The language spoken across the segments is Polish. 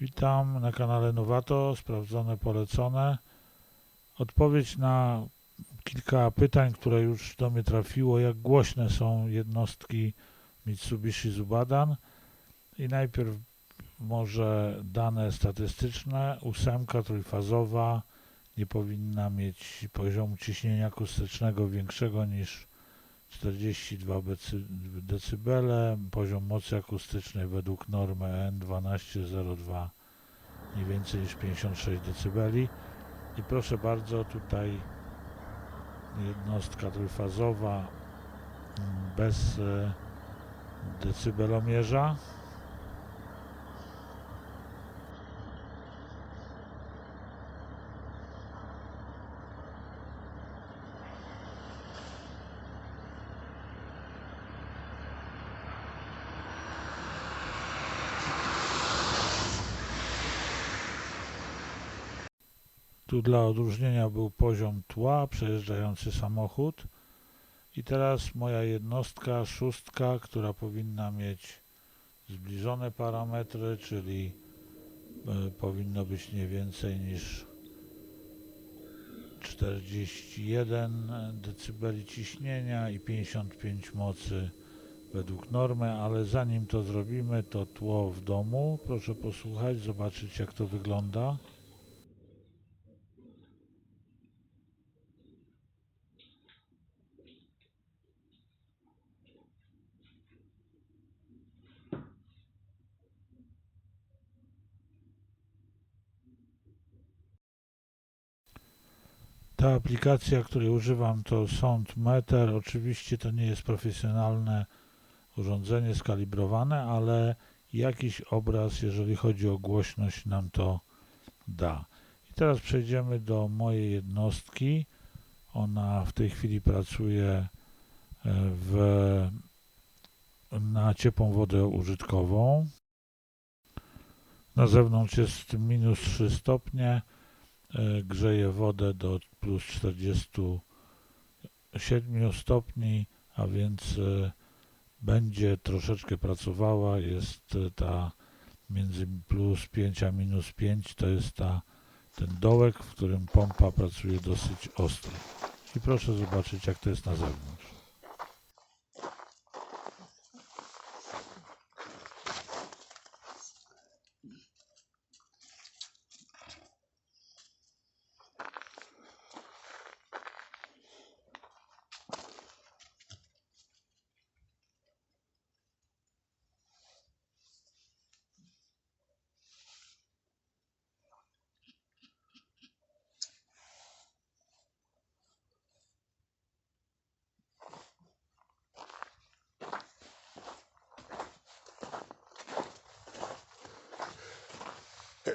Witam na kanale Nowato, sprawdzone, polecone. Odpowiedź na kilka pytań, które już do mnie trafiło, jak głośne są jednostki Mitsubishi Zubadan. I najpierw może dane statystyczne. Ósemka trójfazowa nie powinna mieć poziomu ciśnienia akustycznego większego niż 42 becy- decybele, poziom mocy akustycznej według normy N1202 nie więcej niż 56 decybeli. I proszę bardzo, tutaj jednostka trójfazowa mm, bez e, decybelomierza. Tu dla odróżnienia był poziom tła, przejeżdżający samochód. I teraz moja jednostka, szóstka, która powinna mieć zbliżone parametry, czyli y, powinno być nie więcej niż 41 dB ciśnienia i 55 mocy według normy, ale zanim to zrobimy, to tło w domu. Proszę posłuchać, zobaczyć jak to wygląda. Ta aplikacja, której używam, to SoundMeter. Oczywiście to nie jest profesjonalne urządzenie skalibrowane, ale jakiś obraz, jeżeli chodzi o głośność, nam to da. I teraz przejdziemy do mojej jednostki. Ona w tej chwili pracuje e, w, na ciepłą wodę użytkową. Na zewnątrz jest minus 3 stopnie grzeje wodę do plus 47 stopni, a więc e, będzie troszeczkę pracowała. Jest e, ta między plus 5 a minus 5 to jest ta, ten dołek, w którym pompa pracuje dosyć ostro. I proszę zobaczyć jak to jest na zewnątrz.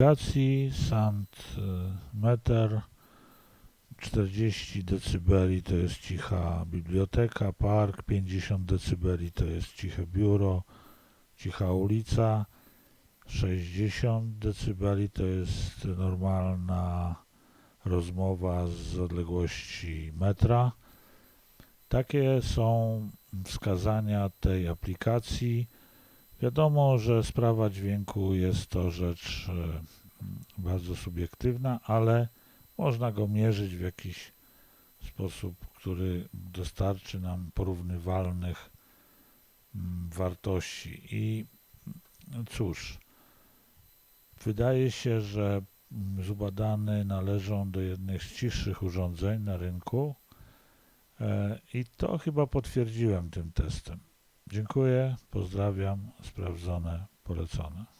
aplikacji Sound y, Meter 40 dB to jest cicha biblioteka, park 50 dB to jest ciche biuro, cicha ulica, 60 dB to jest normalna rozmowa z odległości metra. Takie są wskazania tej aplikacji. Wiadomo, że sprawa dźwięku jest to rzecz e, bardzo subiektywna, ale można go mierzyć w jakiś sposób, który dostarczy nam porównywalnych mm, wartości. I mm, cóż, wydaje się, że mm, zubadany należą do jednych z cichszych urządzeń na rynku e, i to chyba potwierdziłem tym testem. Dziękuję, pozdrawiam, sprawdzone, polecone.